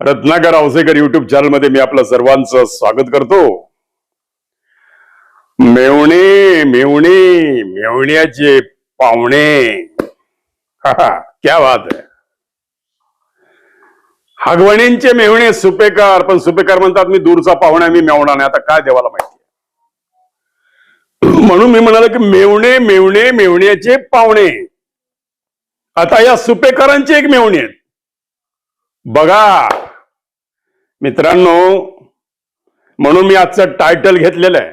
Ratnakar Awasekar YouTube चॅनलमध्ये मी आपलं सर्वांचं स्वागत करतो. मेवणे मेवणे मेवण्याचे पाहुणे. क्या बात आहे हगवणींचे मेवणे सुपेकार पण सुपेकार म्हणतात मी दूरचा पाहुणा मी मेवणा नाही. आता काय देवाला माहिती म्हणून मी म्हणालो की मेवणे मेवणे मेवण्याचे पाहुणे. आता या सुपेकरांचे एक मेवणे आहेत. बघा मित्रांनो म्हणून मी आजचं टायटल घेतलेलं आहे.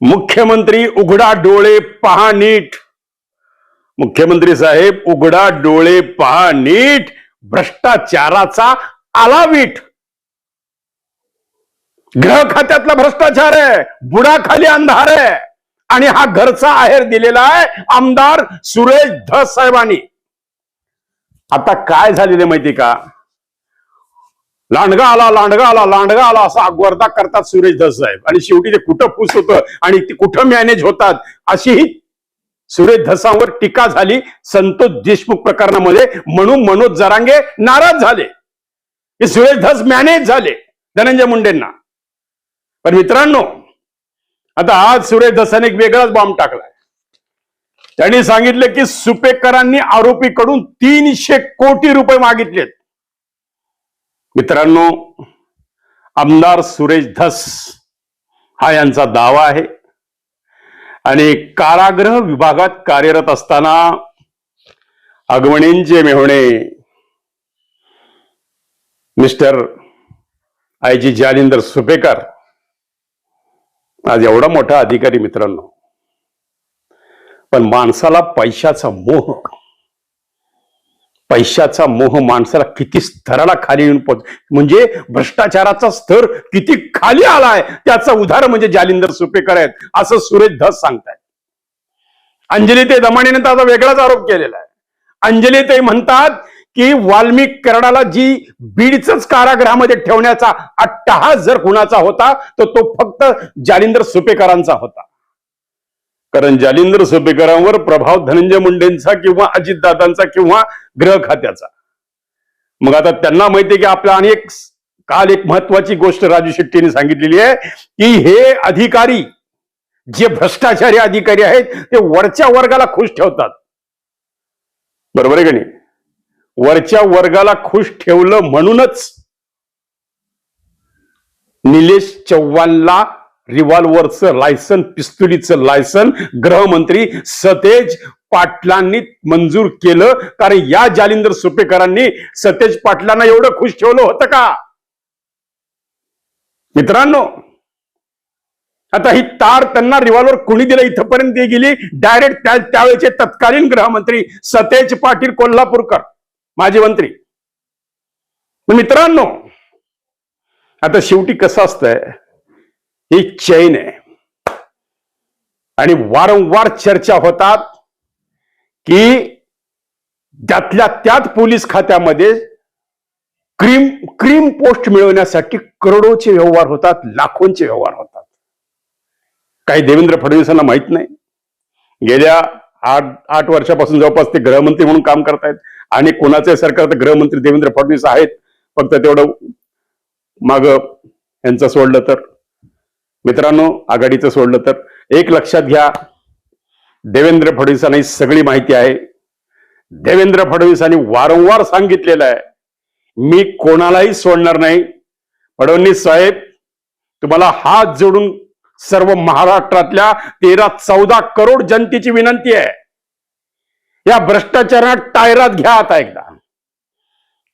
मुख्यमंत्री उघडा डोळे पहा नीट. मुख्यमंत्री साहेब उघडा डोळे पहा नीट. भ्रष्टाचाराचा आलावीट. ग्रह खात्यातला भ्रष्टाचार आहे बुडाखाली अंधार आहे. आणि हा घरचा आहेर दिलेला आहे आमदार सुरेश धस साहेबांनी. आता काय झालेलं माहिती का? लांडगा आला लांडगा आला लांडगा आला असा अगवर्दा करतात सुरेश धस साहेब. आणि शेवटी ते कुठं फुस होतं आणि ते कुठं मॅनेज होतात अशीही सुरेश धसांवर टीका झाली. संतोष देशमुख प्रकरणामध्ये म्हणून मनोज जरांगे नाराज झाले. हे सुरेश धस मॅनेज झाले धनंजय मुंडेंना. पण मित्रांनो आता आज सुरेश धसाने एक वेगळाच बॉम्ब टाकलाय. त्यांनी सांगितलं की सुपेकरांनी आरोपीकडून तीनशे कोटी रुपये मागितलेत. मित्रांनो आमदार सुरेश धस हा यांचा दावा आहे. आणि कारागृह विभागात कार्यरत असताना अगवणींचे मेहणे mister I G Jalindar Supekar आज एवढा मोठा अधिकारी मित्रांनो. पण माणसाला पैशाचा मोह. पैशाचा मोह माणसाला किती स्तराला खाली येऊन पोहोच म्हणजे भ्रष्टाचाराचा स्तर किती खाली आलाय त्याचं उदाहरण म्हणजे जालिंदर सुपेकर आहेत असं सुरेश धस सांगतायत. अंजली ते दमाणीने त्याचा वेगळाच आरोप केलेला आहे. अंजली ते म्हणतात की वाल्मिक कराडाला जी बीडच कारागृहामध्ये ठेवण्याचा अट्टहास जर कुणाचा होता तर तो फक्त जालिंदर सुपेकरांचा होता. कारण जालिंदर सोपेकरांवर प्रभाव धनंजय मुंडेंचा किंवा अजितदादांचा किंवा ग्रह खात्याचा. मग आता त्यांना माहितीये की की आपल्या अनेक काल एक महत्वाची गोष्ट राजू शेट्टीने सांगितलेली आहे की हे अधिकारी जे भ्रष्टाचारी अधिकारी आहेत ते वरच्या वर्गाला खुश ठेवतात. बरोबर आहे का नाही? वरच्या वर्गाला खुश ठेवलं म्हणूनच निलेश चव्हाणला रिव्हॉल्व्हरचं लायसन पिस्तुलीचं लायसन गृहमंत्री सतेज पाटलांनी मंजूर केलं. कारण या जालिंदर सुपेकरांनी सतेज पाटलांना एवढं खुश ठेवलं होतं का? मित्रांनो आता ही तार त्यांना रिव्हॉल्वर कुणी दिलं? इथपर्यंत ती गेली. डायरेक्ट त्या त्यावेळेचे तत्कालीन गृहमंत्री सतेज पाटील कोल्हापूरकर माजी मंत्री. मित्रांनो आता शेवटी कसं असतंय? ही चैन आहे. आणि वारंवार चर्चा होतात की त्यातल्या त्यात पोलीस खात्यामध्ये क्रीम क्रीम पोस्ट मिळवण्यासाठी करोडोचे व्यवहार होतात लाखोंचे व्यवहार होतात. काही देवेंद्र फडणवीसांना माहीत नाही. गेल्या आठ आठ वर्षापासून जवळपास ते गृहमंत्री म्हणून काम करतायत. आणि कोणाचे सरकार तर गृहमंत्री देवेंद्र फडणवीस आहेत. फक्त तेवढं माग यांचं सोडलं तर. मित्रांनो आघाडीचं सोडलं तर. एक लक्षात घ्या देवेंद्र फडणवीसांना ही सगळी माहिती आहे. देवेंद्र फडणवीसांनी वारंवार सांगितलेलं आहे मी कोणालाही सोडणार नाही. फडणवीस साहेब तुम्हाला हात जोडून सर्व महाराष्ट्रातल्या तेरा चौदा करोड जनतेची विनंती आहे. या भ्रष्टाचारात टायरात घ्या आता एकदा.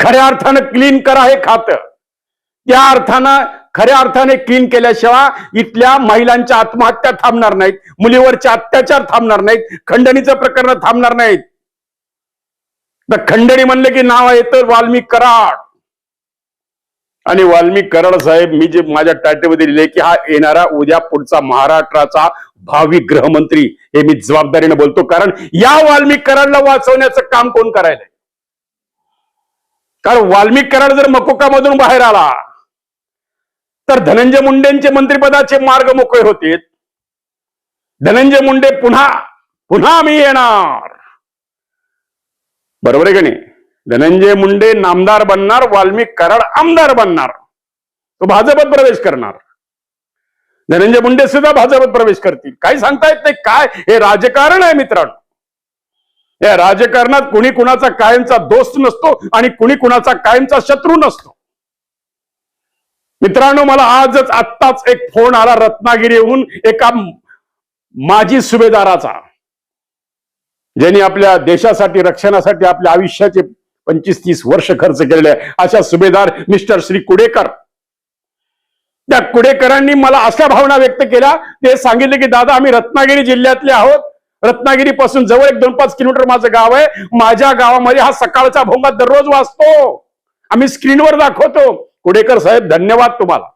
खऱ्या अर्थानं क्लीन करा हे खातं. त्या अर्थानं खऱ्या अर्थाने क्लीन केल्याशिवाय इथल्या महिलांच्या आत्महत्या थांबणार नाहीत मुलीवरचे अत्याचार थांबणार नाहीत खंडणीचं प्रकरण थांबणार नाहीत. तर खंडणी म्हणलं की नाव आहे तर वाल्मिक कराड. आणि वाल्मिक कराड साहेब मी जे माझ्या टाटेमध्ये लिहिले की हा येणारा उद्या पुढचा महाराष्ट्राचा भावी गृहमंत्री हे मी जबाबदारीने बोलतो. कारण या वाल्मिक कराडला वाचवण्याचं काम कोण करायलंय? कारण वाल्मिक कराड जर मकोकामधून बाहेर आला तर धनंजय मुंडेंचे मंत्रिपदाचे मार्ग मोकळे होते धनंजय मुंडे पुन्हा पुन्हा मी येणार. बरोबर आहे का नाही? धनंजय मुंडे नामदार बनणार वाल्मिक कराड आमदार बनणार. तो भाजपत प्रवेश करणार. धनंजय मुंडे सुद्धा भाजपत प्रवेश करतील. काही सांगता येत नाही. काय? हे राजकारण आहे मित्रांनो. या राजकारणात कुणी कुणाचा कायमचा दोस्त नसतो आणि कुणी कुणाचा कायमचा शत्रू नसतो. मित्रांनो मला आजच आत्ताच एक फोन आला रत्नागिरीहून एका माजी सुभेदाराचा ज्यांनी आपल्या देशासाठी रक्षणासाठी आपल्या आयुष्याचे पंचवीस तीस वर्ष खर्च केलेले अशा सुभेदार मिस्टर श्री कुडेकर. त्या कुडेकरांनी मला अशा भावना व्यक्त केल्या. ते सांगितले की दादा आम्ही रत्नागिरी जिल्ह्यातले आहोत. रत्नागिरी पासून जवळ एक दोन पाच किलोमीटर माझं गाव आहे. माझ्या गावामध्ये हा सकाळचा भोंगा दररोज वाचतो आम्ही स्क्रीनवर दाखवतो. कुडेकर साहेब धन्यवाद तुम्हाला.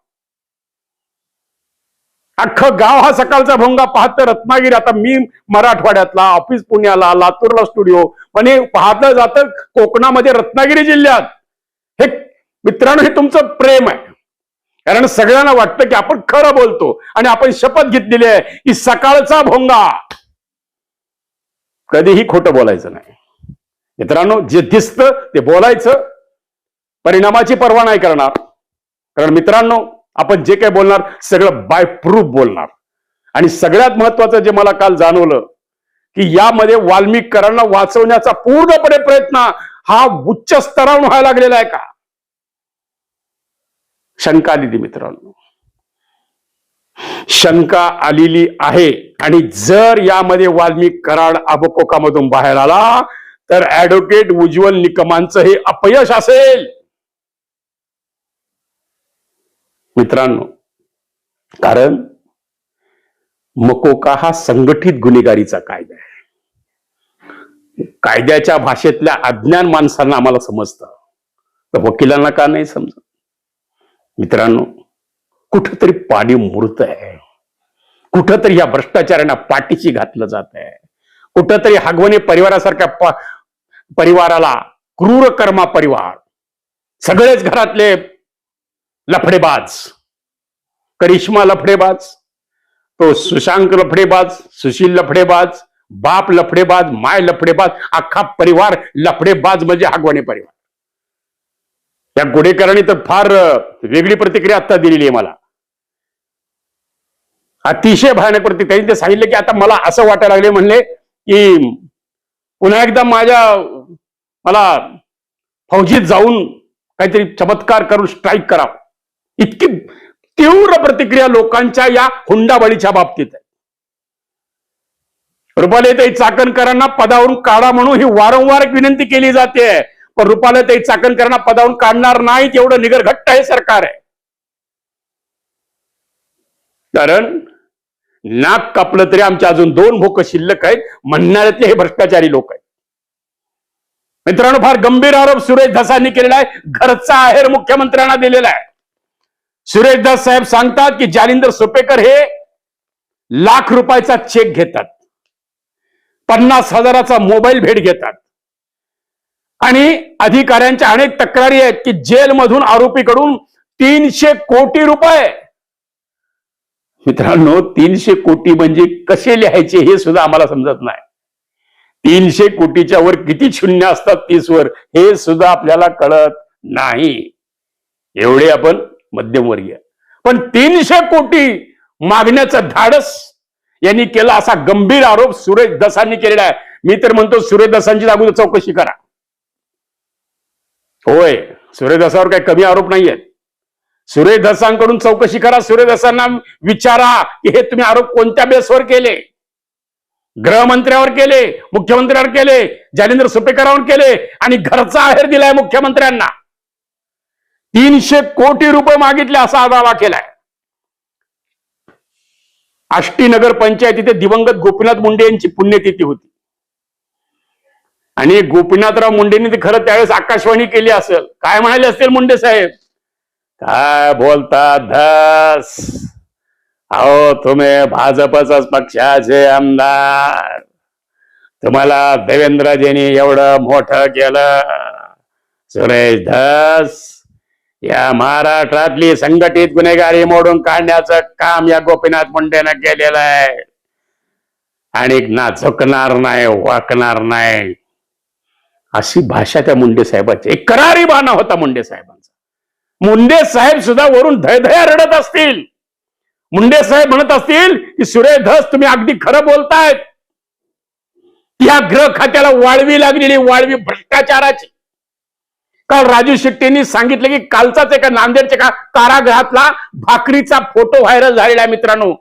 अख्खं गाव हा सकाळचा भोंगा पाहत रत्नागिरी. आता मी मराठवाड्यातला ऑफिस पुण्याला लातूरला स्टुडिओ म्हणजे पाहतं जातं कोकणामध्ये रत्नागिरी जिल्ह्यात. हे मित्रांनो हे तुमचं प्रेम आहे. कारण सगळ्यांना वाटतं की आपण खरं बोलतो आणि आपण शपथ घेतलेली आहे की सकाळचा भोंगा. कधीही खोटं बोलायचं नाही. मित्रांनो जे दिसतं ते बोलायचं परिणामाची पर्वा नाही करणार. कारण मित्रांनो आपण जे काही बोलणार सगळं बाय प्रूफ बोलणार. आणि सगळ्यात महत्वाचं जे मला काल जाणवलं की यामध्ये वाल्मिकरांना वाचवण्याचा पूर्णपणे प्रयत्न हा उच्च स्तरावर व्हायला लागलेला आहे का? शंका आलेली मित्रांनो. शंका आलेली आहे. आणि जर यामध्ये वाल्मिक कराड अबकोकामधून बाहेर आला तर ऍडव्होकेट उज्ज्वल निकमांचं हे अपयश असेल. मित्रांनो कारण मकोका हा संघटित गुन्हेगारीचा कायदा आहे. कायद्याच्या भाषेतल्या अज्ञान माणसांना आम्हाला समजतं. तर वकिलांना का नाही समजत? मित्रांनो कुठंतरी पाणी मुरत आहे. कुठंतरी या भ्रष्टाचारांना पाठीशी घातलं जात आहे. कुठंतरी हगवणे परिवारासारख्या परिवाराला क्रूर कर्मा परिवार. सगळेच घरातले लफडेबाज. करिश्मा लफडेबाज तो सुशांक लफडेबाज सुशील लफडेबाज बाप लफडेबाज माय लफडेबाज अख्खा परिवार लफडेबाज म्हणजे हागवाने परिवार. त्या गुडेकरांनी तर फार वेगळी प्रतिक्रिया आता दिलेली आहे मला. अतिशय भयानक प्रतिक्रिया त्यांनी ते सांगितलं की आता मला असं वाटायला लागले म्हणले की पुन्हा एकदा माझ्या मला फौजीत जाऊन काहीतरी चमत्कार करून स्ट्राईक करावं. इतकी तीव्र प्रतिक्रिया लोकांच्या या हुंडाबळीच्या बाबतीत आहे. रुपालयताई चाकणकरांना पदावरून काढा म्हणून ही वारंवार विनंती केली जाते. पण रुपालयताई चाकणकरांना पदावरून काढणार नाहीत एवढं निगरघट्ट हे सरकार आहे. कारण नाक कापलं तरी आमच्या अजून दोन भोक शिल्लक आहेत म्हणणाऱ्यातले हे भ्रष्टाचारी लोक आहेत. मित्रांनो फार गंभीर आरोप सुरेश धसांनी केलेला आहे घरचा आहेर मुख्यमंत्र्यांना दिलेला आहे. सुरेशदास साहेब सांगतात की जालिंदर सोपेकर हे लाख रुपयाचा चेक घेतात. पन्नास हजाराचा मोबाईल भेट घेतात. आणि अधिकाऱ्यांच्या अनेक तक्रारी आहेत की जेलमधून आरोपीकडून तीनशे कोटी रुपये. मित्रांनो तीनशे कोटी म्हणजे कसे लिहायचे हे सुद्धा आम्हाला समजत नाही. तीनशे कोटीच्या वर किती शून्य असतात तीस वर हे सुद्धा आपल्याला कळत नाही. एवढे आपण मध्यमवर्गीय. पण तीनशे कोटी मागण्याचं धाडस यांनी केला असा गंभीर आरोप सुरेश दसांनी केलेला आहे. मी तर म्हणतो सुरेश दसांची अगोदर चौकशी करा. होय सुरेश दसावर काही कमी आरोप नाही आहेत सुरेश दसांकडून चौकशी करा सुरेश दसांना विचारा की हे तुम्ही आरोप कोणत्या बेसवर केले? गृहमंत्र्यावर केले मुख्यमंत्र्यावर केले जालिंदर सुपेकरांवर केले आणि घरचा आहेर दिलाय मुख्यमंत्र्यांना. तीनशे कोटी रुपये मागितले असा दावा केलाय. आष्टी नगर पंचायत इथे दिवंगत गोपीनाथ मुंडे यांची पुण्यतिथी होती. आणि गोपीनाथराव मुंडेंनी खरं त्यावेळेस आकाशवाणी केली असेल. काय म्हणाले असतील मुंडे साहेब? काय बोलता धस? अहो तुम्ही भाजपचाच पक्षाचे आमदार. तुम्हाला देवेंद्रजींनी एवढं मोठं केलं. सुरेश धस. या महाराष्ट्रातली संघटित गुन्हेगारी मोडून काढण्याचं काम या गोपीनाथ मुंडेनं केलेलं आहे. आणि ना झुकणार नाही वाकणार नाही. अशी भाषा त्या मुंडे साहेबाची. एक करारी बाणा होता मुंडे साहेबांचा. मुंडे साहेब सुद्धा वरून धयधया रडत असतील. मुंडे साहेब म्हणत असतील की सुरेश धस तुम्ही अगदी खरं बोलतायत. या ग्रह खात्याला वाळवी लागलेली वाळवी भ्रष्टाचाराची. काल राजू शेट्टींनी सांगितलं की कालचाच एका नांदेडच्या का कारागृहातला भाकरीचा फोटो व्हायरल झालेला आहे मित्रांनो.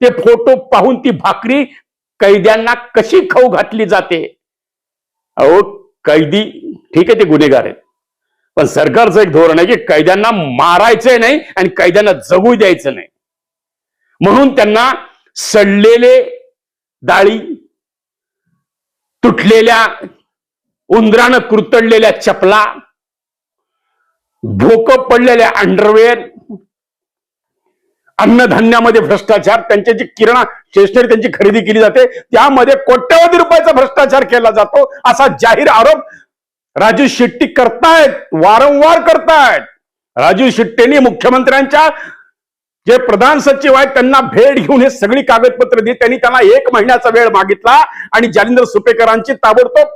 ते फोटो पाहून ती भाकरी कैद्यांना कशी खाऊ घातली जाते? अहो कैदी ठीक आहे ते गुन्हेगार आहेत. पण सरकारचं एक धोरण आहे की कैद्यांना मारायचंय नाही आणि कैद्यांना जगू द्यायचं नाही. म्हणून त्यांना सडलेले डाळी तुटलेल्या उंदरानं कुरतडलेल्या चपला भोक पडलेले अंडरवेअर अन्नधान्यामध्ये भ्रष्टाचार त्यांचे जे किराणा स्टेशनरी त्यांची खरेदी केली जाते त्यामध्ये कोट्यवधी रुपयाचा भ्रष्टाचार केला जातो असा जाहीर आरोप राजू शेट्टी करतायत वारंवार करतायत. राजू शेट्टींनी मुख्यमंत्र्यांच्या जे प्रधान सचिव आहेत त्यांना भेट घेऊन हे सगळी कागदपत्र दिली. त्यांनी त्यांना एक महिन्याचा वेळ मागितला आणि जालिंदर सुपेकरांची ताबडतोब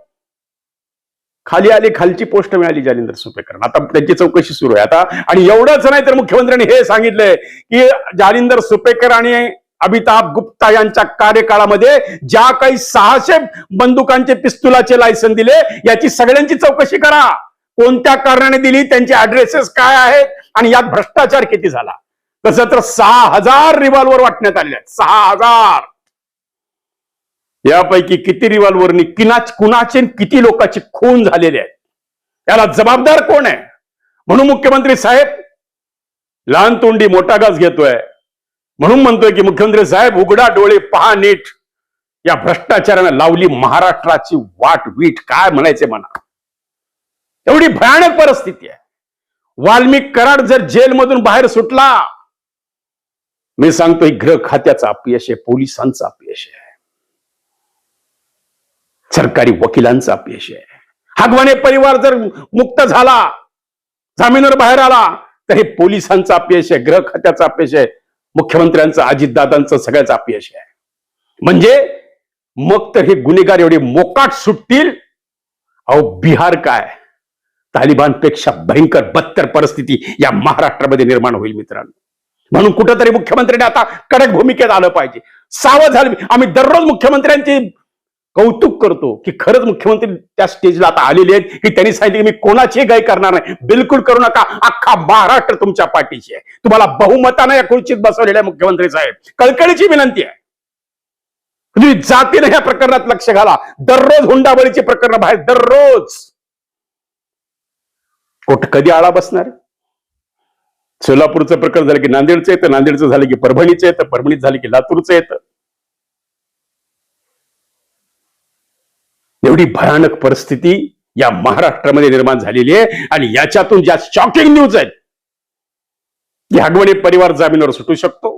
खाली आली खालची पोस्ट मिळाली जालिंदर सुपेकर आता त्यांची चौकशी सुरू आहे. आता आणि एवढंच नाही तर मुख्यमंत्र्यांनी हे सांगितलंय की जालिंदर सुपेकर आणि अमिताभ गुप्ता यांच्या कार्यकाळामध्ये ज्या काही सहाशे बंदुकांचे पिस्तुलाचे लायसन दिले याची सगळ्यांची चौकशी करा. कोणत्या कारणाने दिली त्यांचे ऍड्रेसेस काय आहेत आणि यात भ्रष्टाचार किती झाला. तसं तर सहा हजार रिव्हॉल्वर वाटण्यात आले आहेत. सहा हजार. यापैकी किती रिव्हॉल्व्हरनी किनाच कुणाचे किती लोकांचे खून झालेले आहेत? त्याला जबाबदार कोण आहे? म्हणून मुख्यमंत्री साहेब लहान तोंडी मोठा घास घेतोय. म्हणून म्हणतोय की मुख्यमंत्री साहेब उघडा डोळे पहा नीट. या भ्रष्टाचारानं लावली महाराष्ट्राची वाट वीट. काय म्हणायचे म्हणा? एवढी भयानक परिस्थिती आहे. वाल्मिक कराड जर जेलमधून बाहेर सुटला मी सांगतोय ग्रह खात्याचं अपयश आहे पोलिसांचं अपयश आहे. सरकारी वकिलांचं अपयश आहे. हागवाने परिवार जर मुक्त झाला जामीनवर बाहेर आला तर हे पोलिसांचं अपयश आहे गृह खात्याचं अपयश आहे मुख्यमंत्र्यांचं अजितदादांचं सगळ्याचं अपयश आहे. म्हणजे मग तर हे गुन्हेगार एवढे मोकाट सुटतील? अहो बिहार काय? तालिबानपेक्षा भयंकर बत्तर परिस्थिती या महाराष्ट्रामध्ये निर्माण होईल मित्रांनो. म्हणून कुठंतरी मुख्यमंत्र्यांनी आता कडक भूमिकेत आलं पाहिजे. सावध झालं. आम्ही दररोज मुख्यमंत्र्यांची कौतुक करतो की खरंच मुख्यमंत्री त्या स्टेजला आता आलेले आहेत की त्यांनी सांगितले की मी कोणाची गाय करणार नाही. बिलकुल करू नका. अख्खा महाराष्ट्र तुमच्या पाठीशी आहे. तुम्हाला बहुमतानं या खुर्चीत बसवलेल्या मुख्यमंत्री साहेब. कळकळीची विनंती आहे. तुम्ही जातीनं या प्रकरणात लक्ष घाला. दररोज हुंडाबळीची प्रकरण बाहेर. दररोज. कुठं कधी आळा बसणार सोलापूरचं प्रकरण झालं की नांदेडचं येतं नांदेडचं झालं की परभणीचं येतं परभणीत झालं की लातूरचं येतं एवढी भयानक परिस्थिती या महाराष्ट्रामध्ये निर्माण झालेली आहे आणि याच्यातून ज्या शॉकिंग न्यूज आहेत की हगवणे परिवार जामीनवर सुटू शकतो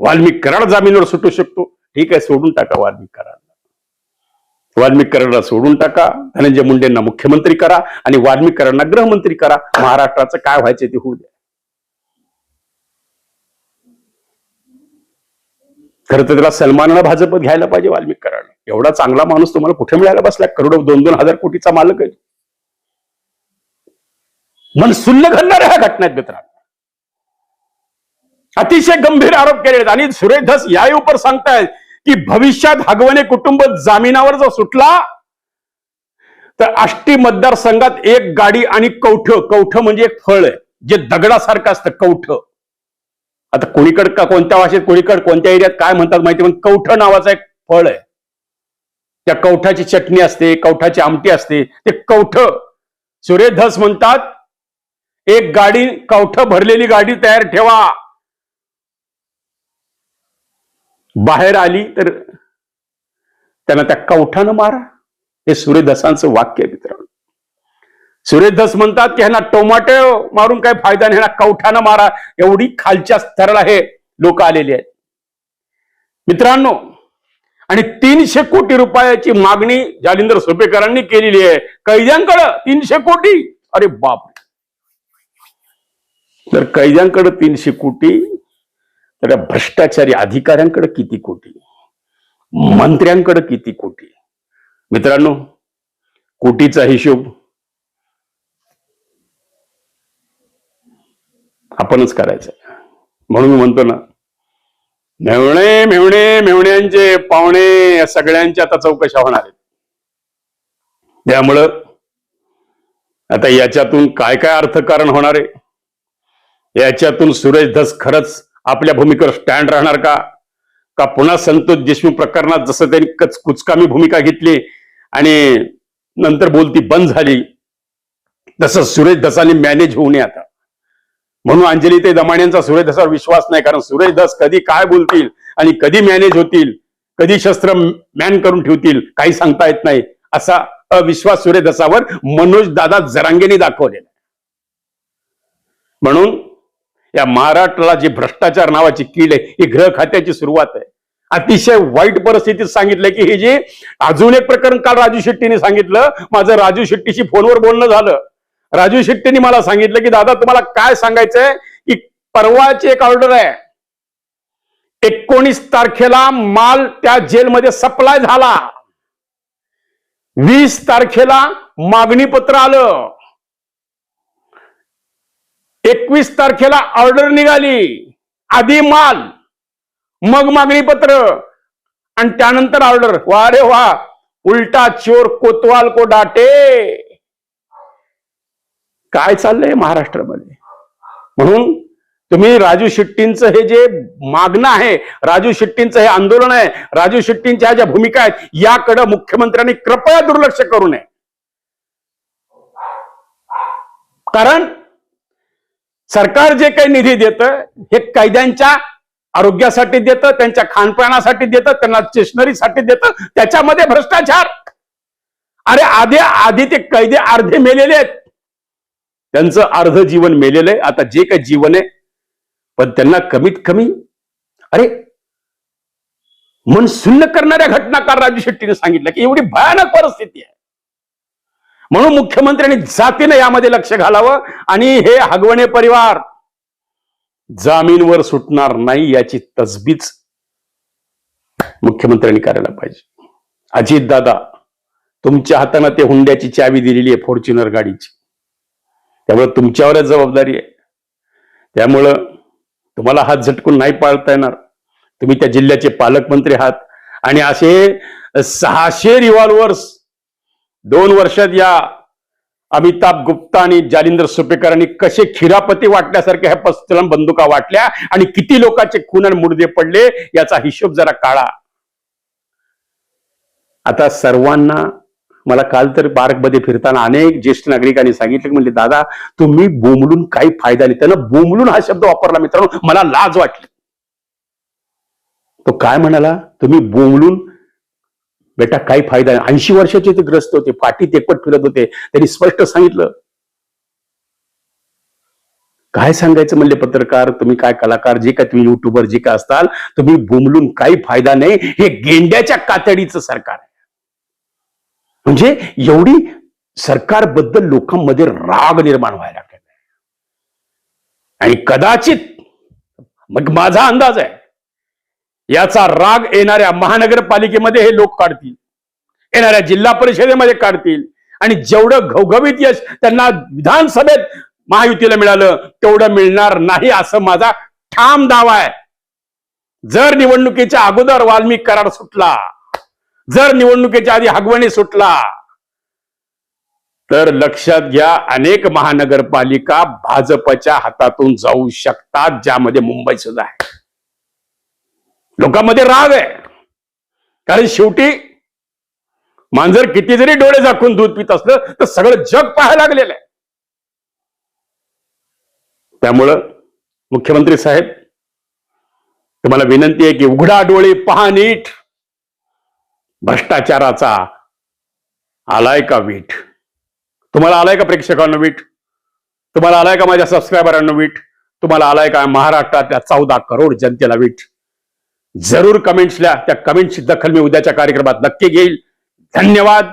वाल्मिक कराड जामीनवर सुटू शकतो. ठीक आहे सोडून टाका वाल्मिक कराडला. वाल्मिक कराडला सोडून टाका. धनंजय मुंडेंना मुख्यमंत्री करा आणि वाल्मिक कराडना गृहमंत्री करा. महाराष्ट्राचं काय व्हायचं ते होऊ द्या. खरं तर त्याला सन्मानानं भाजपत घ्यायला पाहिजे वाल्मिक कराड एवढा चांगला माणूस तुम्हाला कुठे मिळायला बसला? करोडो दोन दोन हजार कोटीचा मालक आहे मन सुल्ल घडणाऱ्या ह्या घटना आहेत मित्रांनो. अतिशय गंभीर आरोप केले आहेत. आणि सुरेश धस याही उपर सांगतायत की भविष्यात हगवणे कुटुंब जामिनावर जर सुटला तर आष्टी मतदारसंघात एक गाडी आणि कौठ कौठ म्हणजे एक फळ आहे. जे दगडासारखं असतं कौठ आता कोणीकड का कोणत्या भाषेत कोणीकड कोणत्या एरियात काय म्हणतात माहिती पण कवठ नावाचं एक फळ आहे. त्या कवठाची चटणी असते कवठाची आमटी असते ते कवठ. सुरेश धस म्हणतात एक गाडी कवठ भरलेली गाडी तयार ठेवा. बाहेर आली तर त्यांना त्या कवठानं मारा. हे सूर्यदसांचं वाक्य मित्रांनो. सुरेश दस म्हणतात की ह्यांना टोमॅटो मारून काही फायदा नाही ह्यांना कवठानं मारा. एवढी खालच्या स्तराला हे लोक आलेले आहेत. मित्रांनो आणि तीनशे कोटी रुपयाची मागणी जालिंदर सोपेकरांनी केलेली आहे. कैद्यांकडं तीनशे कोटी. अरे बाप तर कैद्यांकडे तीनशे कोटी तर भ्रष्टाचारी अधिकाऱ्यांकडे किती कोटी? मंत्र्यांकडे किती कोटी? मित्रांनो कोटीचा हिशोब आपणच करायचं. म्हणून मी म्हणतो ना मेवणे मेवणे मेवण्यांचे पाहुणे या सगळ्यांच्या आता चौकशा होणार आहेत. त्यामुळं आता याच्यातून काय काय अर्थकारण होणार आहे? याच्यातून सुरेश धस खरंच आपल्या भूमिकेवर स्टँड राहणार का? का पुन्हा संतोष देशमुख प्रकरणात जसं त्यांनी कच कुचकामी भूमिका घेतली आणि नंतर बोलती बंद झाली तसं सुरेश धसाने मॅनेज होऊ नये आता. म्हणून अंजली ते दमाण्यांचा सुरेश धसावर विश्वास नाही कारण सुरेश कधी काय बोलतील आणि कधी मॅनेज होतील कधी शस्त्र मॅन करून ठेवतील काही सांगता येत नाही असा अविश्वास सुरेश धसावर मनोज दादा जरांगेने दाखवलेला म्हणून या महाराष्ट्राला जी भ्रष्टाचार नावाची कीड आहे ही ग्रह खात्याची सुरुवात आहे. अतिशय वाईट परिस्थितीत सांगितलं की हे जे अजून एक प्रकरण काल राजू शेट्टीने सांगितलं माझं राजू शेट्टीशी फोनवर बोलणं झालं. राजू शेट्टींनी मला सांगितलं की दादा तुम्हाला काय सांगायचंय? की परवाची एक ऑर्डर आहे. एकोणीस तारखेला माल त्या जेलमध्ये सप्लाय झाला. वीस तारखेला मागणी पत्र आलं. एकवीस तारखेला ऑर्डर निघाली. आधी माल मग मागणी पत्र आणि त्यानंतर ऑर्डर. वा रे वा उलटा चोर कोतवाल को डाटे काय चाललंय महाराष्ट्रामध्ये? म्हणून तुम्ही राजू शेट्टींचं हे जे मागणं आहे राजू शेट्टींचं हे आंदोलन आहे राजू शेट्टींच्या ज्या भूमिका आहेत याकडे मुख्यमंत्र्यांनी कृपया दुर्लक्ष करू नये. कारण सरकार जे काही निधी देतं हे कैद्यांच्या आरोग्यासाठी देतं त्यांच्या खानपानासाठी देतं त्यांना स्टेशनरीसाठी देतं त्याच्यामध्ये भ्रष्टाचार. अरे आधी आधी ते कैदे अर्धे मेलेले आहेत. त्यांचं अर्ध जीवन मेलेलं आहे. आता जे काही जीवन आहे पण त्यांना कमीत कमी अरे मन शून्य करणाऱ्या घटनाकार राजू शेट्टीने सांगितलं की एवढी भयानक परिस्थिती आहे. म्हणून मुख्यमंत्र्यांनी जातीनं यामध्ये लक्ष घालावं आणि हे हगवणे परिवार जामीनवर सुटणार नाही याची तजबीज मुख्यमंत्र्यांनी करायला पाहिजे. अजित दादा तुमच्या हातानं ते हुंड्याची चावी दिलेली आहे फॉर्च्युनर गाडीची. त्यामुळे तुमच्यावरच जबाबदारी आहे. त्यामुळं तुम्हाला हात झटकून नाही पाळता येणार. तुम्ही त्या जिल्ह्याचे पालकमंत्री आहात. आणि असे सहाशे रिव्हॉल्वर्स दोन वर्षात या अमिताभ गुप्ता आणि जालिंदर सुपेकरांनी कसे खिरापती वाटल्यासारख्या ह्या पस्तलन बंदुका वाटल्या आणि किती लोकांचे खून आणि मुर्दे पडले याचा हिशोब जरा काळा आता सर्वांना मला काल तर पार्कमध्ये फिरताना अनेक ज्येष्ठ नागरिकांनी सांगितलं म्हणजे दादा तुम्ही बोंबलून काही फायदा नाही. त्यानं बोंबलून हा शब्द वापरला मित्रांनो. मला लाज वाटली. तो काय म्हणाला? तुम्ही बोंबलून बेटा काही फायदा नाही. ऐंशी वर्षाचे ते ग्रस्त होते फाटीत एकवट फिरत होते. त्यांनी स्पष्ट सांगितलं. काय सांगायचं म्हणले पत्रकार? तुम्ही काय कलाकार? जे काय तुम्ही युट्यूबर जे काय असताल तुम्ही बोंबलून काही फायदा नाही. हे गेंड्याच्या कातडीचं सरकार आहे. म्हणजे एवढी सरकारबद्दल लोकांमध्ये राग निर्माण व्हायला लागलेला आणि कदाचित मग माझा अंदाज आहे याचा राग येणाऱ्या महानगरपालिकेमध्ये हे लोक काढतील येणाऱ्या जिल्हा परिषदेमध्ये काढतील आणि जेवढं घवघवीत यश त्यांना विधानसभेत महायुतीला मिळालं तेवढं मिळणार नाही असं माझा ठाम दावा आहे. जर निवडणुकीच्या अगोदर वाल्मिक करार सुटला जर निवडणुकीच्या आधी हगवणी सुटला तर लक्षात घ्या अनेक महानगरपालिका भाजपच्या हातातून जाऊ शकतात ज्यामध्ये मुंबई सुद्धा आहे. लोकांमध्ये राग आहे. कारण शेवटी मांजर किती जरी डोळे झाकून दूध पित असलं तर सगळं जग पाहायला लागलेलं आहे. त्यामुळं मुख्यमंत्री साहेब तुम्हाला विनंती आहे की उघडा डोळे पहा नीट. भ्रष्टाचाराचा आलाय का वीट? तुम्हाला आलाय का प्रेक्षकांना वीट? तुम्हाला आलाय का माझ्या सबस्क्रायबरांना वीट? तुम्हाला आलाय का महाराष्ट्रातल्या चौदा करोड जनतेला वीट? जरूर कमेंट्सल्या त्या कमेंटची दखल मी उद्याच्या कार्यक्रमात नक्की घेईल. धन्यवाद.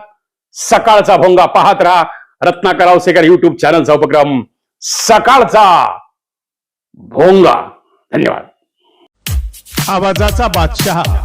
सकाळचा भोंगा पाहत राहा. रत्नाकर आवसेकर युट्यूब चॅनलचा उपक्रम. सकाळचा भोंगा. धन्यवाद. आवाजाचा बादशहा.